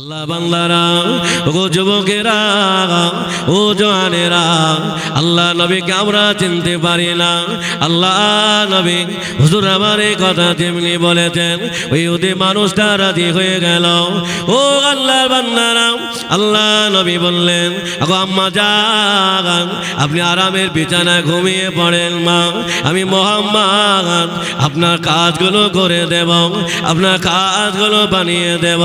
আল্লাহ বাংলারা ও যুবকেরা, ও জওয়ানেরা, আল্লাহ নবীকে আমরা চিনতে পারি না। আল্লাহ নবী, হুজুর আমার এই কথা যেমনি বলেছেন, ওই ওদের মানুষটা রাজি হয়ে গেল। ও আল্লাহ বান্দারা, আল্লাহ নবী বললেন আগো আম্মা যান আপনি আরামের বিছানায় ঘুমিয়ে পড়েন মা। আমি মোহাম্মদ, আপনার কাজগুলো করে দেব, আপনার কাজগুলো বানিয়ে দেব।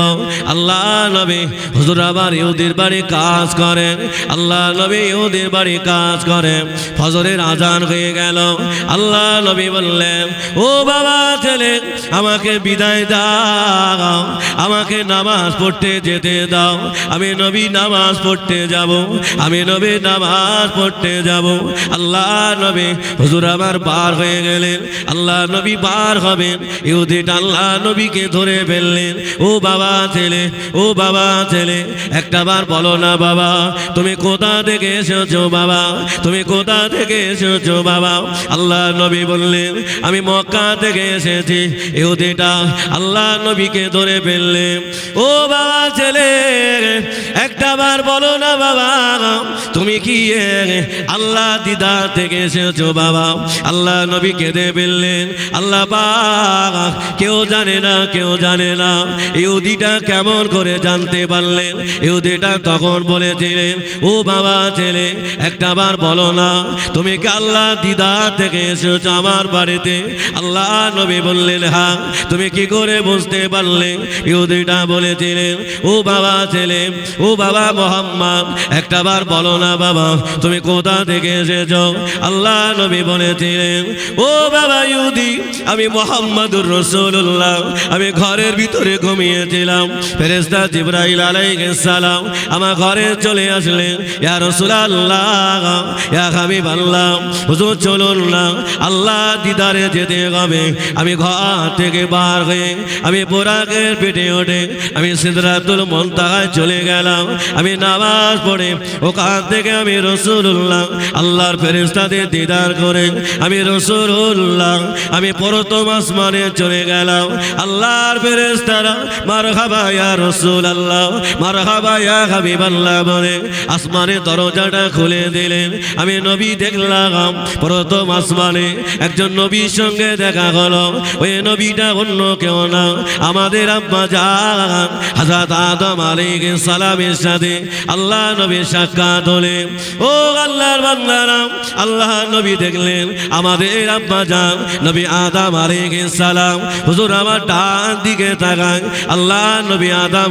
আল্লাহ নবী। হুজুর আবার ইহুদির বাড়ি কাজ করেন। আল্লাহ নবী ইহুদির বাড়ি কাজ করেন। ফজরের আজান হয়ে গেল। আল্লাহ নবী বললেন, ও বাবা ছেলে, আমাকে বিদায় দাও। আমাকে নামাজ পড়তে যেতে দাও। আমি নবী নামাজ পড়তে যাব। আমি নবী নামাজ পড়তে যাব। আল্লাহ নবী হুজুর আমার বার হয়ে গেলেন। আল্লাহ নবী বার হবেন। ইহুদিটা আল্লাহ নবীকে ধরে ফেললেন। ও বাবা ছেলে, ও বাবা, ছেলে, একটা বার বলো না বাবা, তুমি কোথা থেকে এসেছ বাবা? তুমি কোথা থেকে এসেছ বাবা? আল্লাহ নবী বললেন, আমি মক্কা থেকে এসেছি। ইহুদিটা আল্লাহ নবীকে ধরে ফেললেন। ও বাবা, ছেলে, একটা বার বলো না বাবা, তুমি কি আল্লাহ দিদা থেকে এসেছ বাবা? আল্লাহ নবী কেঁদে ফেললেন। আল্লাহ বা কেউ জানে না, কেউ জানে না, ইহুদিটা কেমন করে জানতে পারলেন। ইহুদিটা তখন বলেছিলেন, ও বাবা ছেলে, একটা বার বলো না, তুমি কি আল্লাহ দিদা থেকে এসেছ আমার বাড়িতে? আল্লাহ নবী বললেন হ্যাঁ তুমি কি করে বুঝতে পারলে? ইহুদিটা বলেছিলেন, ও বাবা ছেলে, ও বাবা মোহাম্মদ, একটা বার বলো না বাবা, তুমি কোথা থেকে এসেছ? আল্লাহ নবী বলেছিলেন, ও বাবা ইহুদি, আমি মোহাম্মদুর রসুল্লাহ আমি ঘরের ভিতরে ঘুমিয়েছিলাম ফেরেস্তা জিব্রাইল আলাইহিস সালাম আমার ঘরে চলে আসলেন। ইয়া রাসূলুল্লাহ, ইয়া হাবিবাল্লাহ, হুজুর চলুন না আল্লাহ দিদারে যেতে হবে। আমি ঘর থেকে বার হয়ে, আমি পোরাকের পেটে ওঠে আমি সিদরাতুল মন্তাহায় চলে গেলাম। আমি নামাজ পড়ে, ওখান থেকে আমি রসুল্লাহ আল্লাহর ফেরেস্তাদের দিদার করে, আমি রসুল্লাহ আমি প্রথম আসমানে চলে গেলাম। আল্লাহর ফেরেস্তারা মার খাবা ইয়া রসুল আসমানে দরজাটা খুলে দিলেন। আমি নবী দেখলাম, প্রথম আসমানে একজন নবীর সঙ্গে দেখা হলো। ওই নবীটা অন্য কেউ না, আমাদের আব্বা জান হাজাত আদম আলাইহিস সালামের সাথে আল্লাহ নবী সাক্ষাৎ হলে। ও আল্লাহর বান্দারাম আল্লাহ নবী দেখলেন, আমাদের আব্বা জান, নবী আদম আলাইহিস সালাম। হুজুর আমার ডান দিকে তাকায় আল্লাহ নবী আদম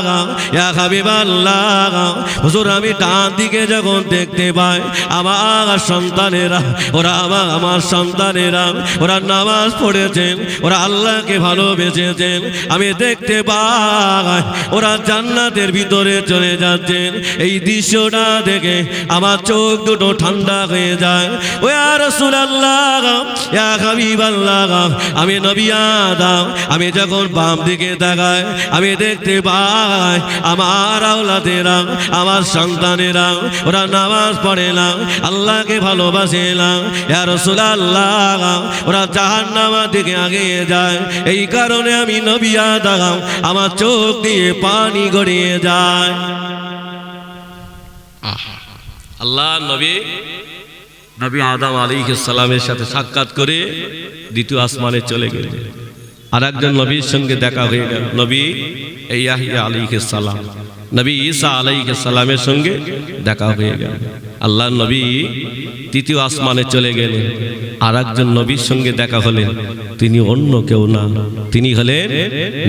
হুজুর, আমি ডান দিকে যখন দেখতে পাই, আমার সন্তানেরা, ওরা আমার আমার সন্তানেরা, ওরা নামাজ পড়েছেন, ওরা আল্লাহকে ভালোবেসেছেন, আমি দেখতে পাই, ওরা জান্নাতের ভিতরে চলে যাচ্ছেন। এই দৃশ্যটা দেখে আমার চোখ দুটো ঠান্ডা হয়ে যায়। ও আল্লাহ হাবিবাল্লাহ, আমি নবী আদম, আমি যখন বাম দিকে তাকাই, আমি দেখতে পাই আমার আওলাদেরা, আমার সন্তানেরা, ওরা নামাজ পড়ে না। আল্লাহকে ভালোবাসে না। ইয়া রাসূলুল্লাহ, ওরা জাহান্নামের দিকে আগিয়ে যায়। এই কারণে আমি নবী আদম, আমার চোখ দিয়ে পানি গড়িয়ে যায়। আল্লাহ নবী নবী আদম সালামের সাথে সাক্ষাৎ করে দ্বিতীয় আসমানে চলে গেলেন। আর একজন নবীর সঙ্গে দেখা হয়ে গেল। নবী ইয়াহিয়া আলী সালাম। নবী ঈসা আলাই সালামের সঙ্গে দেখা হয়ে গেল। আল্লাহ নবী তৃতীয় আসমানে চলে গেলেন। আর একজন নবীর সঙ্গে দেখা হলেন। তিনি অন্য কেউ না। তিনি হলেন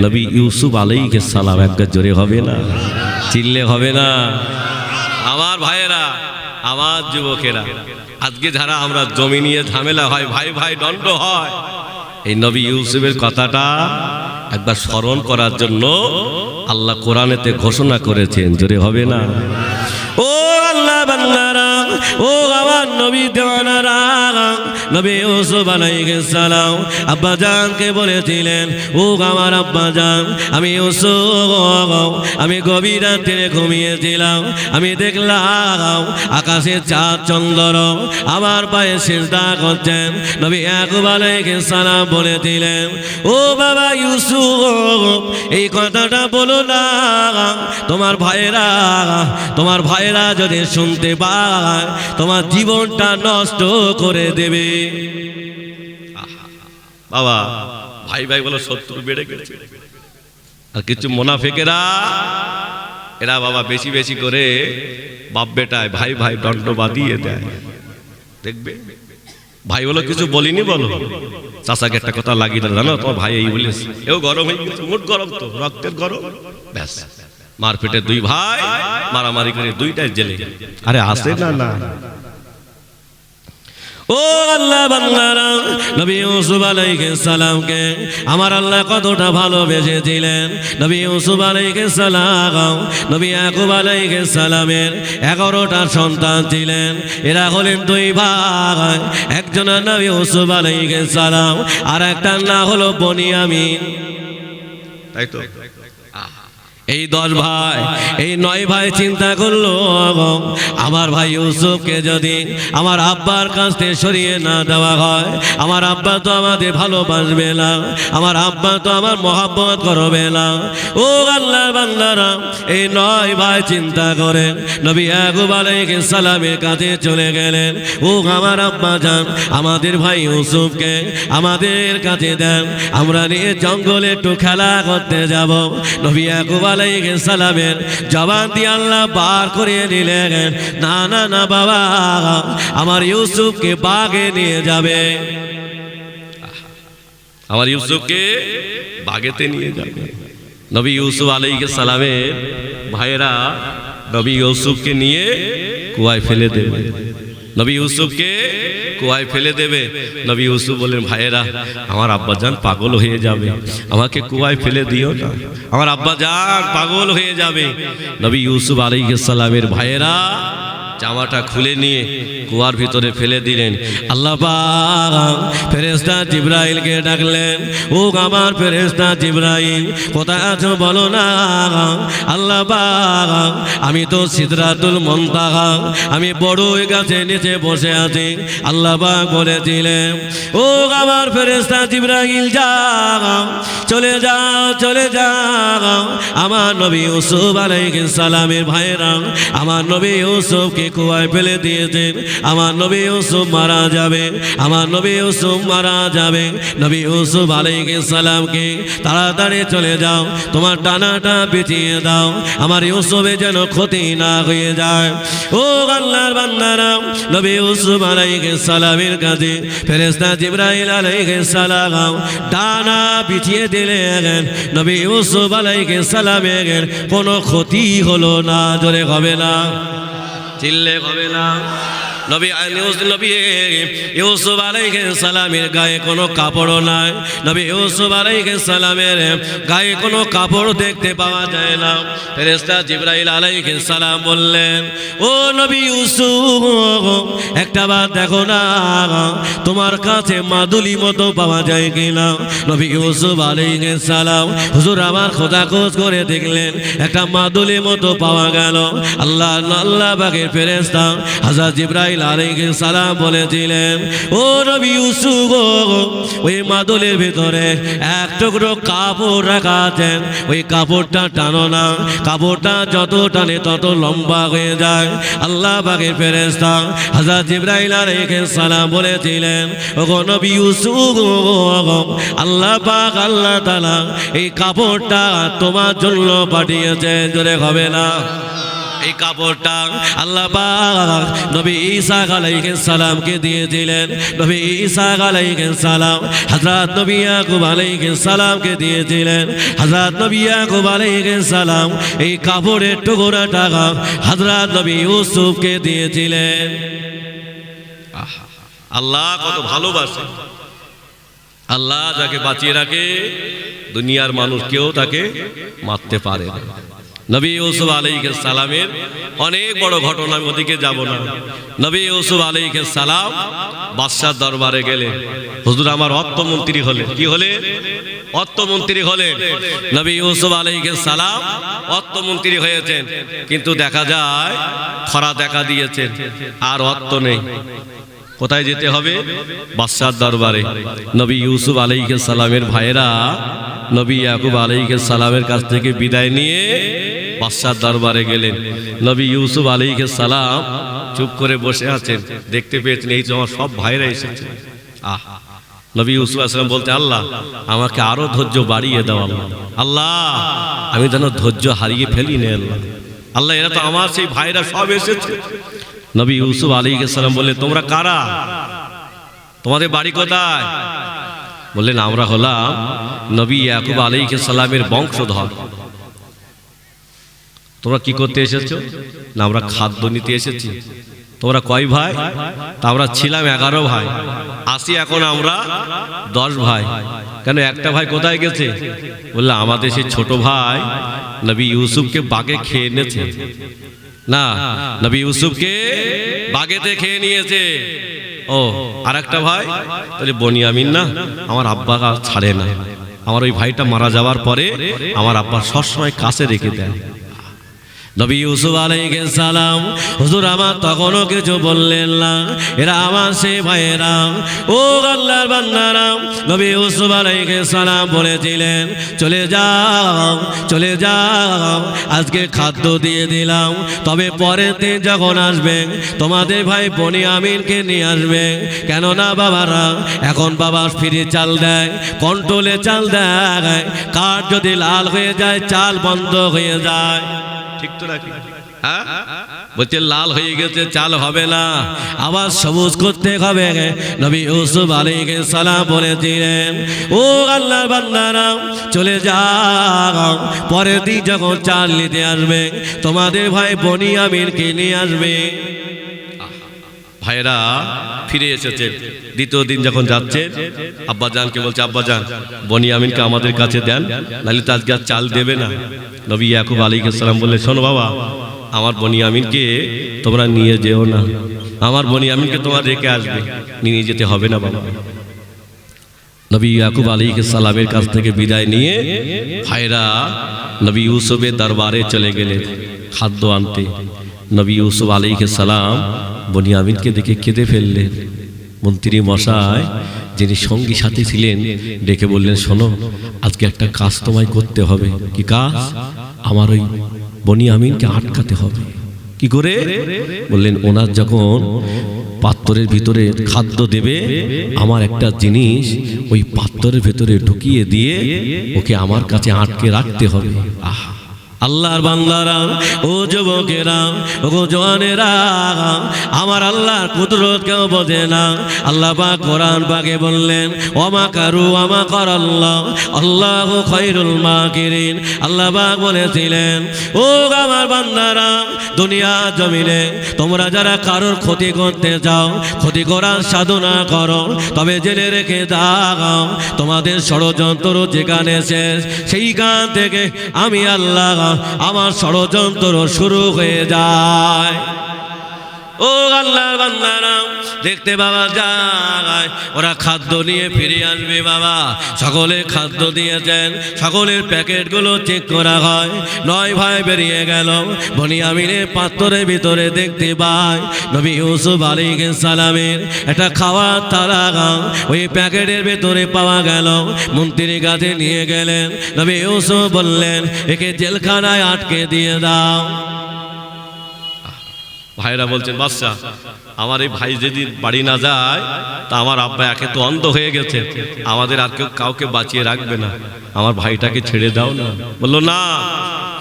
নবী ইউসুফ আলাইকে সালাম। একবার জোরে হবে না? চিল্লে হবে না? আমার ভাইয়েরা, আমার যুবকেরা, আজকে যারা আমরা জমি নিয়ে ঝামেলা হয়, ভাই ভাই, দণ্ড হয়, এই নবী ইউসুফের কথাটা একবার স্মরণ করার জন্য আল্লাহ কোরআনেতে ঘোষণা করেছেন। জোরে হবে না? ও আল্লাহ বান্দারা ও আমার নবী দেওয়ানারা নবী ইউসুফ আলাইহিস সালাম আব্বা জানকে বলেছিলেন, ও আমার আব্বা জান, আমি ইউসুফ, আমি গভীর রাত্রে ঘুমিয়েছিলাম, আমি দেখলাম আকাশে চাঁদ চন্দ্র আমার পায়ে সিজদা করছেন। নবী ইয়াকুব আলাইহিস সালাম বলেছিলেন, ও বাবা ইউসুফ, এই কথাটা বলো না, তোমার ভাইরা তোমার ভাইরা যদি শুনতে পায় তোমার জীবনটা নষ্ট করে দেবে। বাবা, ভাই ভাই বলো, শত্রু বেড়ে গেছে। আর কিছু মোনাফেকেরা, এরা বাবা বেশি বেশি করে বাপ বেটায়, ভাই ভাই দণ্ড বাঁধিয়ে দেয়। দেখবে? ভাই বলো, কিছু বলিনি বলো? চাষাকে একটা কথা লাগিয়ে দিল, জানো? তোমার ভাই এই বলিস এও গরম হয়ে গেছে মুঠ গরম তো, রক্তের গরম। ব্যাস। মারপিটে দুই ভাই মারামারি করে দুইটাই জেলে। আরে আসে না না। ও আল্লাহ বান্দারা নবী ইউসুফ আলাইহিস সালামকে আমার আল্লাহ কতটা ভালোবেসে ভালোবেসেছিলেন। নবী ইউসুফ আলাইহিস সালাম নবী ইয়াকুব আলাইহিস সালামের 11টা সন্তান ছিলেন। এরা হলেন দুই ভাই একজনের নাম ইউসুফ আলাইহিস সালাম আর একটা না হলো বনিয়ামিন তাই তো? এই দশ ভাই, এই নয় ভাই চিন্তা করল আমার ভাই ইউসুফকে যদি আমার আব্বার কাছ থেকে সরিয়ে না দেওয়া হয়, আমার আব্বা তো আমাদের ভালোবাসবে না, আমার আব্বা তো আমার মহাব্বত করবে না। ও আল্লাহ বান্দারা, এই নয় ভাই চিন্তা করে, নবী আগুব আলাইহিস সালামের কাছে চলে গেলেন। ও আমার আব্বা যান, আমাদের ভাই ইউসুফকে আমাদের কাছে দেন, আমরা নিয়ে জঙ্গলে একটু খেলা করতে যাব। নবী আগুব আলাইহিস জবান দিয়ে আল্লাহ বার করে নিলেন না না না, বাবা, আমার ইউসুফকে বাগে নিয়ে যাবে। আমার ইউসুফকে বাগেতে নিয়ে যাবে। নবী ইউসুফ আলাইহিস সালামের ভাইয়েরা নবী ইউসুফকে নিয়ে কুয়ায় ফেলে দেবে। নবী ইউসুফকে কুয়ায় ফেলে দেবে। নবী ইউসুফ বলেন ভাইয়েরা, আমার আব্বা যান, পাগল হয়ে যাবে। আমাকে কুয়ায় ফেলে দিও না। আমার আব্বা যান, পাগল হয়ে যাবে। নবী ইউসুফ আলাইহিস ভাইয়েরা জামাটা খুলে নিয়ে কুয়ার ভিতরে ফেলে দিলেন। আল্লাহ পাক ফেরেশতা জিব্রাইলকে ডাকলেন, ও আমার ফেরেশতা জিব্রাইল, কোথায় আছো বলো না? আল্লাহ আমি তো সিদরাতুল মুনতাহা, আমি বড় গাছে নিচে বসে আছি। আল্লাহ বলেছিলেন, ও আমার ফেরেশতা জিব্রাইল, যাও, চলে যাও চলে যাও। আমার নবী ইউসুফ আলাইহিস সালামের ভাইরা আমার নবী ইউসুফকে কুয়ায় ফেলে দিয়েছেন। আমার নবী ইউসুফ মারা যাবে। আমার নবী ইউসুফ মারা যাবে। নবী ইউসুফ আলাইহিস সালামকে তাড়াতাড়ি চলে যাও। তোমার টানাটা পিছিয়ে দাও। আমার ইউসুফে যেন ক্ষতি না হয়ে যায়। ও আল্লাহর বান্দারা, নবী ইউসুফ আলাইহিস সালামের কাছে ফেরেশতা জিবরাইল আলাইহিস সালাম ডানা পিছিয়ে দিলেন। নবী ইউসুফ আলাইহিস সালামের কোনো ক্ষতি হলো না, জোরে হবে না। চিল্লে হবে না? নবী নবী ইউসুফ আলাইহিস সালামের গায়ে কোনো কাপড়ও নাই। নবী সালামের গায়ে কোনো দেখতে পাওয়া যায় না। জিবরাইল সালাম বললেন, ও একটা বার দেখো না, তোমার কাছে মাদুলি মতো পাওয়া যায় কিনা? নবী ইউসুফ আলাইহিস সালাম, হুজুর আমার খোদা খোঁজ করে দেখলেন, একটা মাদুলি মতো পাওয়া গেল। আল্লাহ আল্লাহ বাগের ফেরেশতা হাজরত জিবরাইল আলাইহিস সালাম বলেছিলেন, ও নবী ইউসুফ ওই মাদুলের ভিতরে এক টুকরো কাপড় রাখা আছেন ওই কাপড়টা টানো না। কাপড়টা যত টানে তত লম্বা হয়ে যায়। আল্লাহ বাগের ফেরেশতা হাজরত জিবরাইল আলাইহিস সালাম বলেছিলেন, ও নবী ইউসুফ আল্লাহ পাক আল্লাহ তাআলা এই কাপড়টা তোমার জন্য পাঠিয়েছে। জোরে হবে না। এই কাপড়টা আল্লাহ নবী ঈসা আলাইহিস সালামকে দিয়েছিলেন নবী ঈসা আলাইহিস সালাম হযরত নবী ইয়াকুব আলাইহিস সালামকে দিয়েছিলেন হযরত নবী ইয়াকুব আলাইহিস সালাম এই কাপড়ের টুকরাটা হযরত নবী ইউসুফকে দিয়েছিলেন আল্লাহ কত ভালোবাসে। আল্লাহ যাকে বাঁচিয়ে রাখে, দুনিয়ার মানুষ কেউ তাকে মারতে পারে না। নবী ইউসুফ আলাইকে সালামের অনেক বড় ঘটনা, আমি ওদিকে যাব না। নবী ইউসুফ আলাইকে সালাম বাদশার দরবারে গেলে হুজুর, আমার অর্থমন্ত্রী হলে কি হলে অর্থমন্ত্রী হলেন। নবী ইউসুফ আলাইকে সালাম অর্থমন্ত্রী হয়েছেন। কিন্তু দেখা যায়, খরা দেখা দিয়েছেন, আর অর্থ নেই। কোথায় যেতে হবে? বাদশার দরবারে। নবী ইউসুফ আলাইকে সালামের ভাইয়েরা নবী ইয়াকুব আলাইকে সালামের কাছ থেকে বিদায় নিয়ে বাদশার দরবারে গেলেন। নবী ইউসুফ আলাইকে সালাম চুপ করে বসে আছেন। দেখতে পেয়েছেন এই আমার সব ভাইরা এসেছে। আহ, নবী ইউসুফ আসলাম বলতে, আল্লাহ, আমাকে আরও ধৈর্য বাড়িয়ে দাও আল্লাহ। আল্লাহ, আমি যেন ধৈর্য হারিয়ে ফেলি না আল্লাহ। আল্লাহ, এরা তো আমার সেই ভাইরা সব এসেছে। নবী ইউসুফ আলী সালাম বললেন, তোমরা কারা? তোমাদের বাড়ি কোথায়? বললেন, আমরা হলাম নবী ইয়াকুব আলী সালামের বংশধর। তোমরা কি করতে এসেছ? না, আমরা খাদ্য নিতে এসেছি। তোমরা কয় ভাই? তা আমরা ছিলাম এগারো ভাই। আসি এখন আমরা দশ ভাই। কেন একটা ভাই কোথায় গেছে? বললে, আমাদের সেই ছোট ভাই নবী ইউসুফকে বাগে খেয়ে এনেছে। না, নবী ইউসুফকে বাগেতে খেয়ে নিয়েছে। ও আর একটা ভাই তাহলে বনিয়ামিন না, আমার আব্বা ছাড়ে না। আমার ওই ভাইটা মারা যাওয়ার পরে আমার আব্বা সবসময় কাছে রেখে দেয়। নবী ইউসুফ আলাইহিস সালাম, হুজুর আমার তখনও কিছু বললেন না। এরা আমার সে ভাইয়েরা। ও আল্লাহর বান্দারা, নবী ইউসুফ আলাইহিস সালাম বলেছিলেন, চলে যাও চলে যাও, আজকে খাদ্য দিয়ে দিলাম। তবে পরের দিন যখন আসবেন তোমাদের ভাই বনি আমিনকে নিয়ে আসবেন কেননা বাবারা, এখন বাবা ফিরে চাল দেয়, কন্ট্রোলে চাল দেয়। কাঠ যদি লাল হয়ে যায়, চাল বন্ধ হয়ে যায়। ঠিক তো নাকি? হ্যাঁ? বলছে, লাল হয়ে গেছে, চাল হবে না। আবার সবুজ করতে হবে। নবী ইউসুফ আলাইহিস সালাম বলেছিলেন, ও আল্লাহ বান্দারা, চলে যাও। পরের দিন যখন চাল নিতে আসবে, তোমাদের ভাই বনি আমিরকে নিয়ে আসবে। ভাইরা ফিরে এসেছে। দ্বিতীয় দিন যখন যাচ্ছে, আব্বাজানকে বলছে, আব্বাজান, বনি আমিনকে আমাদের কাছে দেন, নাহলে তো আজকে আর চাল দেবে না। নবী ইয়াকুব আলীকে সালাম বললে শোনো বাবা, আমার বনি আমিনকে তোমরা নিয়ে যেও না। আমার বনি আমিনকে তোমার রেখে আসবে। নিয়ে যেতে হবে না বাবা। নবী ইয়াকুব আলীকে সালামের কাছ থেকে বিদায় নিয়ে ভাইরা নবী ইউসুফের দরবারে চলে গেলেন খাদ্য আনতে। নবী ইউসুফ আলীকে সালাম বনিয়ামিনকে দেখে কেঁদে ফেললেন মন্ত্রী মশাই, যিনি সঙ্গী সাথী ছিলেন, ডেকে বললেন, শোনো, আজকে একটা কাজ তোমায় করতে হবে। কি কাজ? আমার ওই বনি আমিনকে আটকাতে হবে। কি করে? বললেন, ওনার যখন পাত্রের ভিতরে খাদ্য দেবে, আমার একটা জিনিস ওই পাত্রের ভেতরে ঢুকিয়ে দিয়ে ওকে আমার কাছে আটকে রাখতে হবে। আহা! আল্লাহর বান্দারা, ও যুবকেরা, ও জওয়ানেরা, আমার আল্লাহর কুদরত কেউ বোঝে না। আল্লাহ বা কোরআন পাকে বললেন, ওমা কারু আমা কর আল্লাহ আল্লাহ খৈরুল মাকিরিন। আল্লাহ পাক বলেছিলেন, ও আমার বান্দারা, দুনিয়া জমিনে তোমরা যারা কারোর ক্ষতি করতে চাও, ক্ষতি করার সাধনা করো, তবে জেনে রেখে দাও, তোমাদের ষড়যন্ত্র যেখানে শেষ, সেইখান থেকে আমি আল্লাহ আমার ষড়যন্ত্র শুরু হয়ে যায়। ও আল্লাহর বান্দারা, দেখতে বাবা যায় ওরা খাদ্য নিয়ে ফিরে আসবে বাবা। সকলে খাদ্য দিয়েছেন। সকলের প্যাকেটগুলো চেক করা হয়। নয় ভাই বেরিয়ে গেল। বনি বনিয়ামিনের পাত্রের ভিতরে দেখতে পাই নবী ইউসুফ আলীকে সালামের একটা খাওয়ার তারা গাও ওই প্যাকেটের ভেতরে পাওয়া গেল। মন্ত্রী কাছে নিয়ে গেলেন। নবী ইউসুফ বললেন, একে জেলখানায় আটকে দিয়ে দাও। ভাইরা বলছেন বাচ্চা আমার এই ভাই যদি বাড়ি না যায়, তা আমার আব্বা একে তো অন্ধ হয়ে গেছে। আমাদের আর কেউ কাউকে বাঁচিয়ে রাখবে না। আমার ভাইটাকে ছেড়ে দাও না। বলল, না,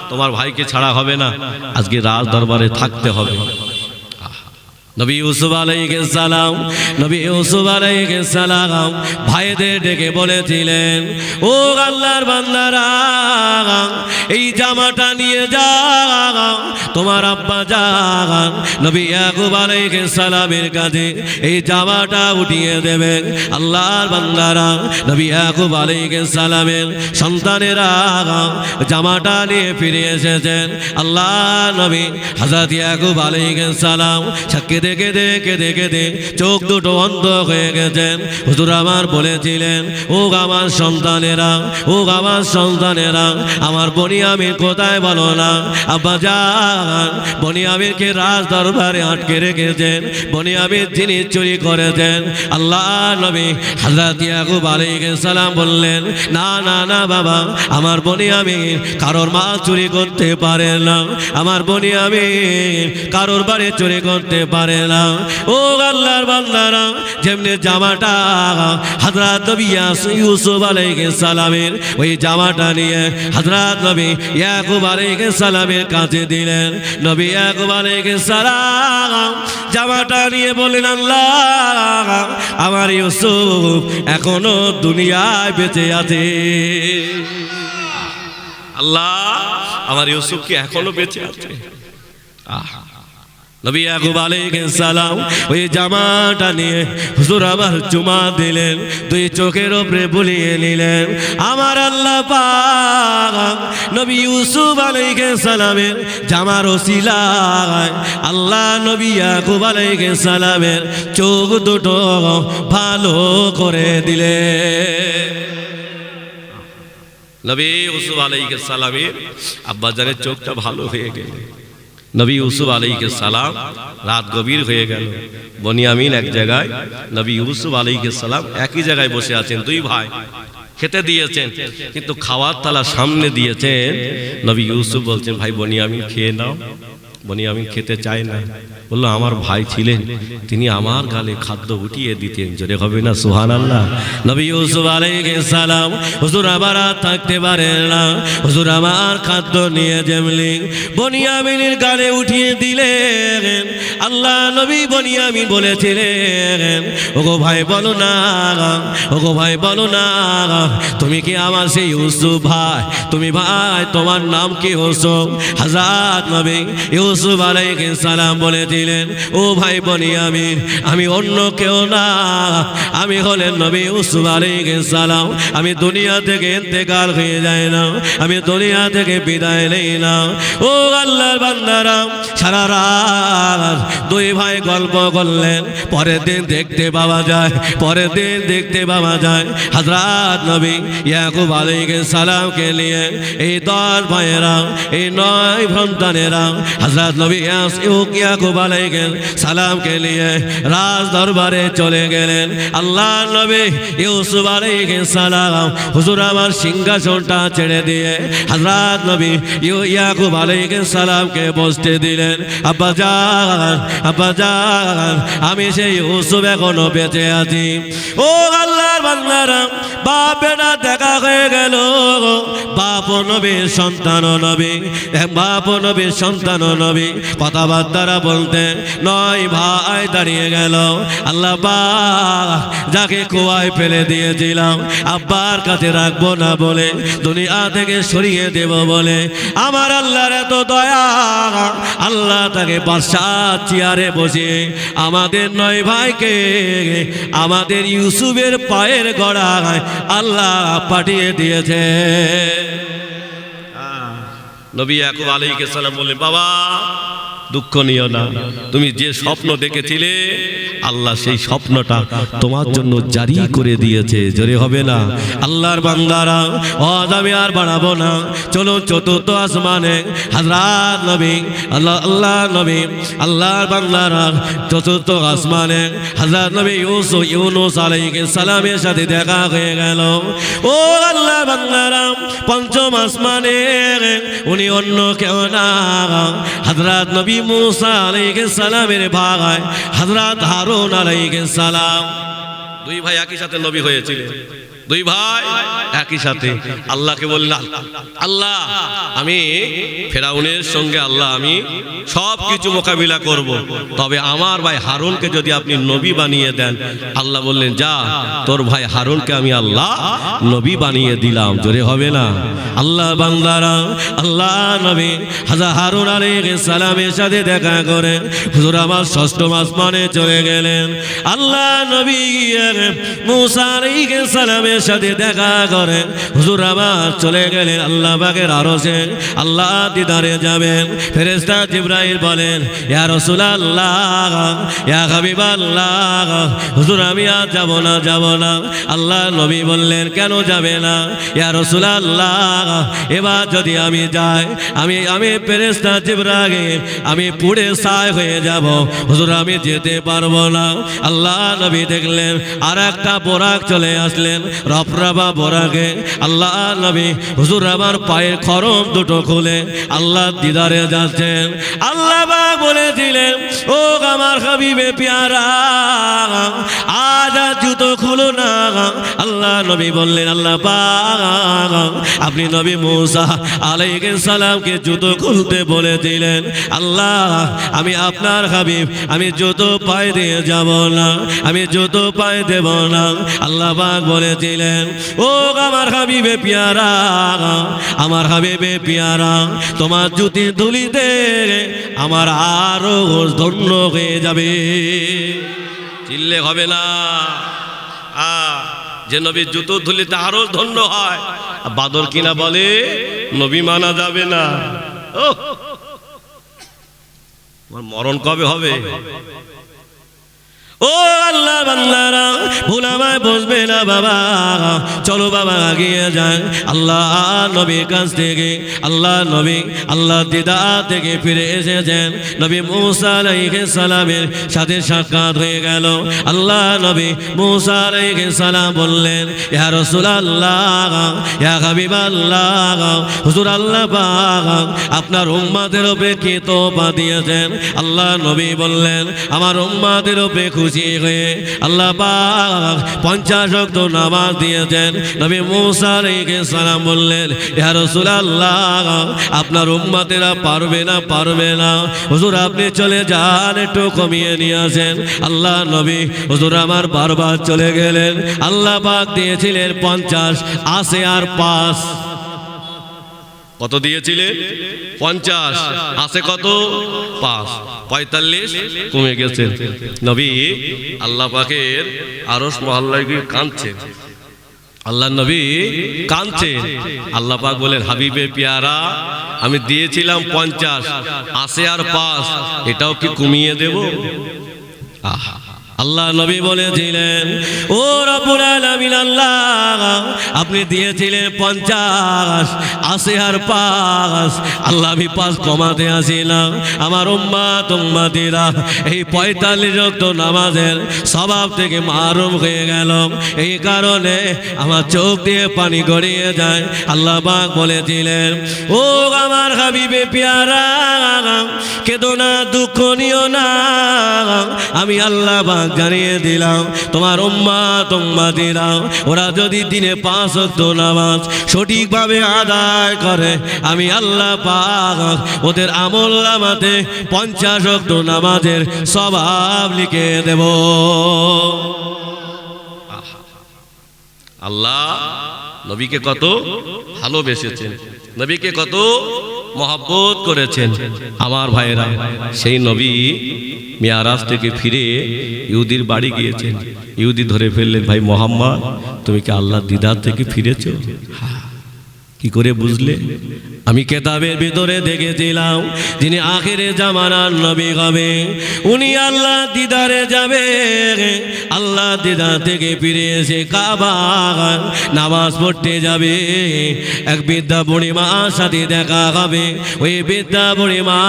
তোমার ভাইকে ছাড়া হবে না। আজকে রাজ দরবারে থাকতে হবে। নবী ইউসুফ সালাম, নবী ইউসুফ সালাম ভাইদের ডেকে বলেছিলেন, ও আল্লাহর বান্দারা, এই জামাটা নিয়ে যাও তোমার আব্বা যান। নবী ইয়াকুব সালামের কাছে এই জামাটা উঠিয়ে দেবেন। আল্লাহর বান্দারা, নবী ইয়াকুব সালামের সন্তানেরা জামাটা নিয়ে ফিরে এসেছেন। আল্লাহ নবী হযরত ইয়াকুব সালাম সাক্ষী দেখে দেখে দেখে দে চোখ দুটো অন্ধ হয়ে গেছেন। হুজুর আমার বলেছিলেন, ও আমার সন্তানেরা, ও আমার সন্তানেরা, আমার বনিয়ামিন কোথায় বলো না। আব্বা যান বনিয়ামিনকে রাজ দরবারে আটকে রেখেছেন বনিয়ামিন যিনি চুরি করেছেন, আল্লাহ নবী হযরত ইয়াকুব আলাইহিস সালাম বললেন, না না না বাবা, আমার বনিয়ামিন কারোর মাল চুরি করতে পারে না। আমার বনিয়ামিন কারোর বাড়ি চুরি করতে পারে না। ও আল্লাহর বান্দারা, যেমনি জামাটা হযরত নবী ইউসুফ আলাইহিস সালামের, ওই জামাটা নিয়ে হযরত নবী ইয়াকুব আলাইহিস সালামের কাছে দিলেন। নবী ইয়াকুব সালাম জামাটা নিয়ে বললেন, আল্লাহ, আমার ইউসুফ এখনও দুনিয়ায় বেঁচে আছে। আল্লাহ, আমার ইউসুফ কি এখনও বেঁচে আছে? আহা। নবী ইয়াকুব আলাইহিস সালাম ওই জামাটা নিয়ে হুজুর আবার চুমা দিলেন, দুই চোখের উপরে বুলিয়ে নিলেন। আমার আল্লাহ পাক নবী ইউসুফ আলাইহিস সালামের জামার ওসিলায় আল্লাহ নবী ইয়াকুব আলাইহিস সালামের চোখ দুটো ভালো করে দিলেন। নবী ইউসুফ আলাইহিস সালামের আব্বাজানের চোখটা ভালো হয়ে গেল। নবী ইউসুফ আলীকে সালাম রাত গভীর হয়ে গেল। বনিয়ামিন এক জায়গায়, নবী ইউসুফ আলীকে সালাম একই জায়গায় বসে আছেন, দুই ভাই। খেতে দিয়েছেন, কিন্তু খাওয়ার তালা সামনে দিয়েছেন। নবী ইউসুফ বলছেন, ভাই বনিয়ামিন খেয়ে নাও। বনিয়ামিন খেতে চায় না। বলল, আমার ভাই ছিলেন, তিনি আমার গালে খাদ্য উঠিয়ে দিতেন, জোরে হবে না সুহান আল্লাহ নবী ইউসুফ আলাইহিস সালাম, হুজুর আবার থাকতে পারেন না, হুজুর আমার খাদ্য নিয়ে যেমনি বনিয়ামিনের গালে উঠিয়ে দিলেন। আল্লাহ নবী বনিয়ামিন বলেছিলেন, ওগো ভাই বলো না, ওগো ভাই বলো না, তুমি কি আমার সেই ইউসুফ ভাই? তুমি ভাই, তোমার নাম কি ইউসুফ হাজার নবী আলাইহিস সালাম বলেছিলেন ও ভাই বনিয়ামিন আমি অন্য কেউ না। আমি হলেন নবী ইউসুফ আলাইহিস সালাম। আমি দুনিয়া থেকে ইন্তেকাল হয়ে যায় না। আমি দুনিয়া থেকে বিদায় নেই না। ও আল্লাহর বান্দারা, সারা রাত দুই ভাই গল্প করলেন। পরের দিন দেখতে পাওয়া যায়, পরের দিন দেখতে পাওয়া যায়, হযরত নবী ইয়াকুব আলাইহিস সালামকে নিয়ে এই দশ ভাইয়েরা, এই নয় সন্তানেরা হযরত নবী ইয়াকুব আলাইহিস সালামকে নিয়ে রাজ দরবারে চলে গেলেন। আল্লাহ নবী ইউসুফ আলাইহিস সালাম হুজুর আমার সিংহাসনটা ছেড়ে দিয়ে হযরত নবী ইয়াকুব আলাইহিস সালামকে বসতে দিলেন। আব্বা জান আব্বা জান, আমি সেই ইউসুফ এখনও বেঁচে আছি। ও আল্লাহর বান্দারা, বাপ বেটা দেখা হয়ে গেল বাপ নবীর সন্তান নবী, বাপ নবীর সন্তান ও নবী কথাবার্তারা বলতে নয় ভাই দাঁড়িয়ে গেল। আল্লাহ যাকে কুয়ায় ফেলে দিয়েছিলাম, আব্বার কাছে রাখব না বলে, দুনিয়া থেকে সরিয়ে দেব বলে। আমার আল্লাহর এত দয়া, আল্লাহ তাকে বাদশাহ চেয়ারে বসে আমাদের নয় ভাইকে, আমাদের ইউসুফের পায়ের গড়ায় আল্লাহ পাঠিয়ে দিয়েছে। নবী ইয়াকুব আলাইহিস সালাম বললেন বাবা দুঃখ নিও না। তুমি যে স্বপ্ন দেখেছিলে, আল্লাহ সেই স্বপ্নটা তোমার জন্য জারি করে দিয়েছে। জোরে হবে না? আল্লাহর বান্দারা আমি আর বাড়াবো না। চলো চতুর্থ আসমানে হাজরাত নবী, আল্লাহ আল্লাহ নবী, আল্লাহর বান্দারা চতুর্থ আসমানে হাজরাত নবী ইউসুফ, ইউনুস আলাইহিস সালামের সাথে দেখা হয়ে গেল। ও আল্লাহ বান্দারা, পঞ্চম আসমানে উনি অন্য কেউ না। হযরত নবী মুসা আলাইহিস সালামের ভাই হযরত হারুন আলাইহিস সালাম। দুই ভাই একই সাথে নবী হয়েছিলেন। দুই ভাই, একই সাথে। আল্লাহকে বললেন আল্লাহ, আমি ফেরাউনের সঙ্গে আল্লাহ, আমি সব কিছু মোকাবিলা করব। তবে আমার ভাই হারুনকে যদি আপনি নবী বানিয়ে দেন, আল্লাহ বললেন, যা, তোর ভাই হারুনকে আমি আল্লাহ নবী বানিয়ে দিলাম। জোরে হবে না? আল্লাহ বান্দারা, আল্লাহ নবী হাজার হারুন আলাইহিস সালামের সাথে দেখা করে, হুজুর আমার ষষ্ঠ মাস মানে চলে গেলেন। আল্লাহ নবী মুসা আলাইহিস সালামের সাথে দেখা করে। হুজুর আমার চলে গেলেন আল্লাহ পাকের আরশে। আল্লাহ দিদারে যাবেন। ফেরেশতা জিবরাইল বলেন, ইয়া রাসূলুল্লাহ, ইয়া হাবিবাল্লাহ, হুজুর আমি আর যাব না যাব না। আল্লাহ নবী বললেন, কেন যাবে না? ইয়া রাসূলুল্লাহ, এবার যদি আমি যাই, আমি আমি ফেরেশতা জিবরাইল, আমি পুড়ে ছাই হয়ে যাব। হুজুর, আমি যেতে পারব না। আল্লাহ নবী দেখলেন আর একটা বোরাক চলে আসলেন। রফরাবা বরাগে, আল্লাহ নবী, হুজুর আমার পায়ের খরম দুটো খুলে, আল্লাহ দিদারে যাচ্ছেন। আল্লাহ বলেছিলেন ও আমার হাবিবে পেয়ারা, আজ জুতো খুলো না। আল্লাহ নবী বললেন, আল্লাহ আপনি নবী মৌসা আলাইহিস সালামকে জুতো খুলতে বলে দিলেন। আল্লাহ, আমি আপনার হাবিব, আমি জুতো পায়ে দিয়ে যাব না, আমি জুতো পায়ে দেব না। আল্লাহ পাক বলেছিলেন ও আমার হাবিবে পিয়ারা, আমার হাবিবে পিয়ারা, তোমার জুতি ধুলিতে আমার আরও ধন্য হয়ে যাবে। চিল্লে হবে না। যে নবী জুতো ধুলিতে আরও ধন্য হয়। বাদর কিনা বলে, নবী মানা যাবে না। ও মরণ কবে হবে? ও আল্লাহ বান্দারা, ভুল আমায় বসবে না বাবা। চলো বাবা আগিয়ে যান আল্লাহ নবীর কাছ থেকে, আল্লাহ নবী, আল্লাহ দিদা থেকে ফিরে এসেছেন। নবী মুসা সালামের সাথে সাক্ষাৎ হয়ে গেল। আল্লাহ নবী মুসা সালাম বললেন, ইয়া রাসূলুল্লাহ, ইয়া হাবিবাল্লাহ, হুজুর আল্লাহ আপনার উম্মাদের উপরে কি তোবা দিয়েছেন। আল্লাহ নবী বললেন, আমার উম্মাদের উপরে খুশি আল্লাহ পঞ্চাশ নামাজ দিয়েছেন। নবী রাসূলুল্লাহ, আপনার উম্মাতেরা পারবে না পারবে না। হুজুর, আপনি চলে যান, একটু কমিয়ে নিয়ে আসেন। আল্লাহ নবী, হুজুর, আমার বারবার চলে গেলেন। আল্লাহ দিয়েছিলেন পঞ্চাশ আসে আর পাঁচ। কত দিয়েছিলেন পঞ্চাশ। আছে কত? পাঁচ। পঁয়তাল্লিশ? কমে গেছে। নবী আল্লাহ পাকের আরস মহল্লায় গিয়ে কাঁদছেন আল্লাহ নবী কাঁদছে। আল্লাহ পাক বলেন, হাবিবে পিয়ারা, আমি দিয়েছিলাম পঞ্চাশ। আসে আর পাঁচ। এটাও কি কমিয়ে দেব? আহা। আল্লাহ নবী বলেছিলেন ও আলামিন আল্লাহ, আপনি দিয়েছিলেন পঞ্চাশ, আশি আর পাঁচ। আল্লাহ, আমি পাঁচ কমাতে আসিলাম আমার উম্মা তুম্মাদিরা এই পঁয়তাল্লিশ রক্ত নামাজের স্বভাব থেকে মারুম হয়ে গেল। এই কারণে আমার চোখ দিয়ে পানি গড়িয়ে যায়। আল্লাহ পাক বলেছিলেন ও আমার হাবিবে পিয়ারা, কেদো না, দুঃখ নিও না। আমি আল্লাহ পাক জানিয়ে দিলাম, তোমার উম্মা তোমা দিলাম। ওরা যদি দিনে পাঁচ নামাজ সঠিকভাবে আদায় করে, আমি আল্লাহ পাক ওদের আমল নামাতে পঞ্চাশ অক্ত নামাজের স্বভাব লিখে দেব। আল্লাহ নবীকে কত ভালোবেসেছেন, নবীকে কত মহাব্বত করেছেন। আমার ভাইয়েরা, সেই নবী মিয়ারাজ থেকে ফিরে ইহুদির বাড়ি গিয়েছেন ইহুদি ধরে ফেললেন, ভাই মোহাম্মদ, তুমি কি আল্লাহ দিদার থেকে ফিরেছ। কি করে বুঝলে আমি কেতাবের ভিতরে দেখেছিলাম, যিনি আখেরে জামানার নবী হবে। উনি আল্লাহ দিদারে যাবে। আল্লাহ দিদার থেকে ফিরে এসে কাবা নামাজ পড়তে যাবে। এক বিদ্যা বুড়িমার সাথে দেখা হবে। ওই বিদ্যা বুড়িমা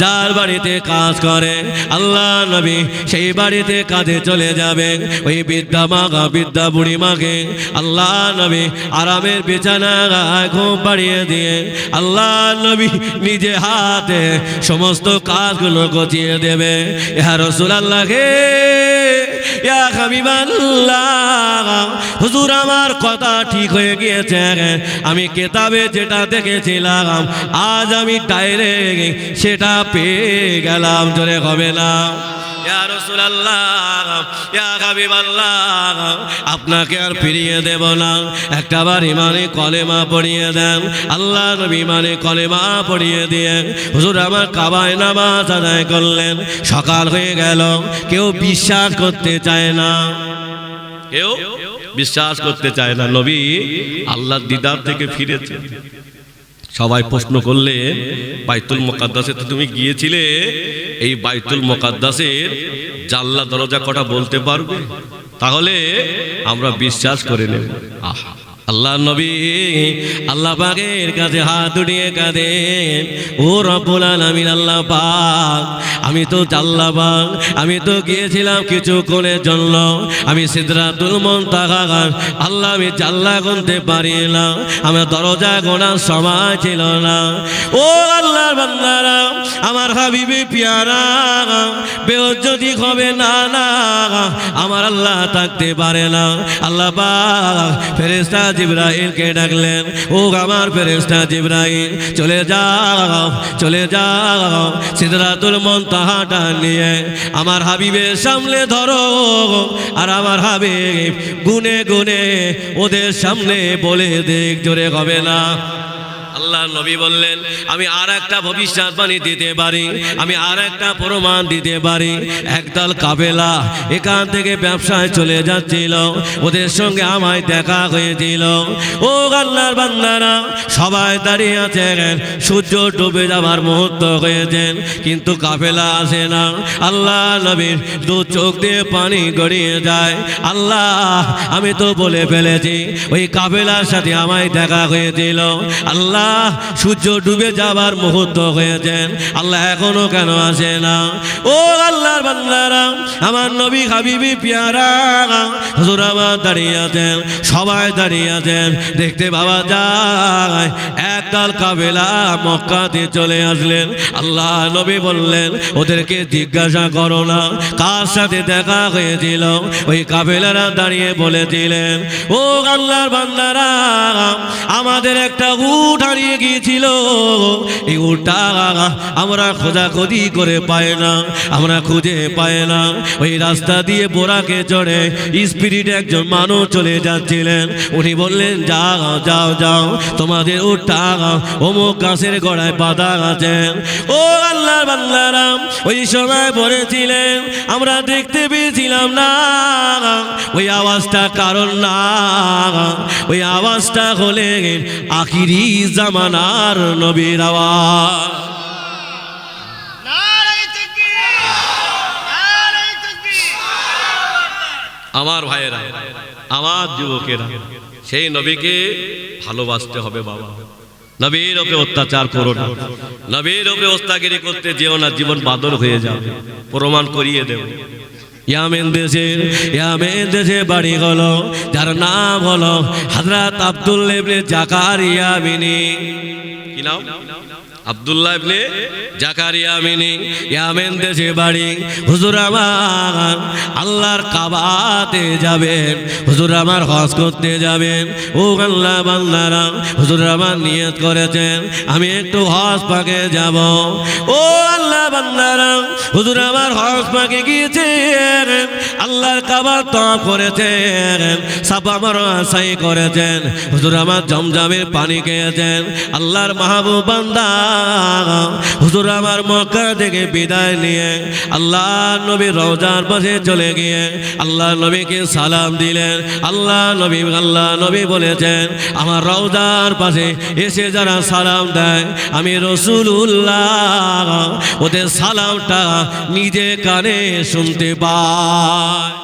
যার বাড়িতে কাজ করে, আল্লাহ নবী সেই বাড়িতে কাজে চলে যাবে। ওই বিদ্যা মাগা বিদ্যা বুড়িমাকে আল্লাহ নবী আরামের বিছানা ঘুম বাড়িয়ে দিয়ে আল্লাহ নবী নিজে হাতে সমস্ত কাজগুলো গচিয়ে দেবে। ইহা রসুল আল্লাহকে হুজুর আমার কথা ঠিক হয়ে গিয়েছে। আমি কেতাবে যেটা দেখেছিলাম, আজ আমি ডাইরেক্ট সেটা পেয়ে গেলাম, জোরে হবে না। ইয়া রাসূলুল্লাহ, ইয়া হাবিবাল্লাহ, আপনাকে আর ফিরিয়ে দেব না। একটাবার ইমানে কলেমা পড়িয়ে দেন। আল্লাহ নবী ইমানে কলেমা পড়িয়ে দিয়ে হুজুর আমার কাবায় নামাজ আদায় করলেন। সকাল হয়ে গেল, কেউ বিশ্বাস করতে চায় না। কেউ বিশ্বাস করতে চায় না। নবী আল্লাহ দিদার থেকে ফিরেছে সবাই প্রশ্ন করলে, বাইতুল মোকাদ্দাসে তো তুমি গিয়েছিলে, এই বাইতুল মোকাদ্দাসের জানলা দরজা কটা বলতে পারবে? তাহলে আমরা বিশ্বাস করে নেব। আহা। আল্লাহ নবী আল্লাহ পাকের কাছে হাত উঠিয়ে কাঁদেন, ও রব্বুল আলামিন, আল্লাহ পাক, আমি তো আল্লাহ পাক আমি তো গিয়েছিলাম কিছুক্ষণের জন্য, আমি সিদরাতুল মুনতাহা, আল্লাহ আমি জাল্লা গুনতে পারি না আমার দরজা গোনার সময় ছিল না। ও আল্লাহর বান্দারা, আমার হাবিবি পিয়ারা বেহজ্জতি হবে না না, আমার আল্লাহ থাকতে পারে না। আল্লাহ পাক, ফেরেশতা জিব্রাইলকে ডাকলেন, ও আমার ফেরেশতা জিব্রাইল, চলে যাও চলে যাও, সিদরাতুল মুনতাহাটা নিয়ে আমার হাবিবের সামনে ধরো। আর আমার হাবিব গুনে গুনে ওদের সামনে বলে, দেখ, জোরে হবে না। আল্লাহ নবী বললেন, আমি আর একটা ভবিষ্যৎবাণী দিতে পারি, আমি আর একটা প্রমাণ দিতে পারি। একদল কাবেলা এখান থেকে ব্যবসায় চলে যাচ্ছিল, ওদের সঙ্গে আমায় দেখা হয়েছিল। ও আল্লাহর বান্দারা, সবাই দাঁড়িয়ে আছেন, সূর্য ডুবে যাবার মুহূর্ত হয়েছেন কিন্তু কাফেলা আসে না। আল্লাহ নবীর দু চোখ দিয়ে পানি গড়িয়ে যায়। আল্লাহ, আমি তো বলে ফেলেছি, ওই কাফেলার সাথে আমায় দেখা হয়েছিল। আল্লাহ সূর্য ডুবে যাবার মুহূর্ত হয়েছেন। আল্লাহ এখনও কেন আসে না? ও আল্লাহর বান্দারা, আমার নবী হাবিবি পিয়ারা, হুজুর আমার দাঁড়িয়ে আছেন, সবাই দাঁড়িয়ে আছেন। দেখতে পাওয়া যায়, একদল কাবেলা মক্কাতে চলে আসলেন। আল্লাহ নবী বললেন, ওদেরকে জিজ্ঞাসা করো না, কার সাথে দেখা হয়েছিল? ওই কাবেলারা দাঁড়িয়ে বলেছিলেন, ও আল্লাহর বান্দারা, আমাদের একটা উট হারিয়ে গিয়েছিল। এই উটটা আমরা খোঁজাখুঁজি করে পাই না, আমরা খুঁজে পাই না। ওই রাস্তা দিয়ে বোরাকে চড়ে স্পিরিট একজন মানুষ চলে যাচ্ছিলেন। উনি বললেন, যাও যাও যাও, তোমাদের উঠটা অমুক গাছের গড়ায় বাধা আছেন ও আল্লাহ বাংলারা ওই সময় বলেছিলেন, আমরা দেখতে পেয়েছিলাম না। ওই আওয়াজটা কারণ না। ওই আওয়াজটা হলে আখিরি জামানার নবীর আমার ভাইয়েরা, আমার যুবকেরা, সেই নবীকে ভালোবাসতে হবে বাবা। নবীর ওপরে অত্যাচার করো না। নবীর ওপরে অত্যাচারী করতে যেও না, জীবন বাদর হয়ে যাবে। প্রমাণ করিয়ে দেব। ইয়ামেন দেশের ইয়ামেন দেশে বাড়ি হলো যার নাম হলো হাজরাত আব্দুল ইবনে জাকারিয়া মিনি কি নাম? আব্দুল্লাহ ইবনে জাকারিয়া মিনি ইয়ামেন দেশে বাড়ি। হুজুর আমার আল্লাহর কাবাতে যাবেন। হুজুর আমার হজ করতে যাবেন। ও আল্লাহ বান্দারা, হুজুর আমার নিয়ত করেছেন। আমি একটু হজ পাকে যাব। ও আল্লাহ বান্দারা, হুজুর আমার হজ পাকে গিয়েছেন। আল্লাহর কাবা তো করেছেন। সাপ আমার আশাই করেছেন। হুজুর আমার জমজমের পানি খেয়েছেন। আল্লাহর মাহবুব বান্দা, হুজুর আমার মক্কা থেকে বিদায় নিয়ে আল্লাহ নবী রওজার পাশে চলে গিয়ে আল্লাহ নবীকে সালাম দিলেন। আল্লাহ নবী আল্লাহ নবী বলেছেন, আমার রওজার পাশে এসে যারা সালাম দেয়, আমি রসুল্লাহ ওদের সালামটা নিজে কানে শুনতে পাই।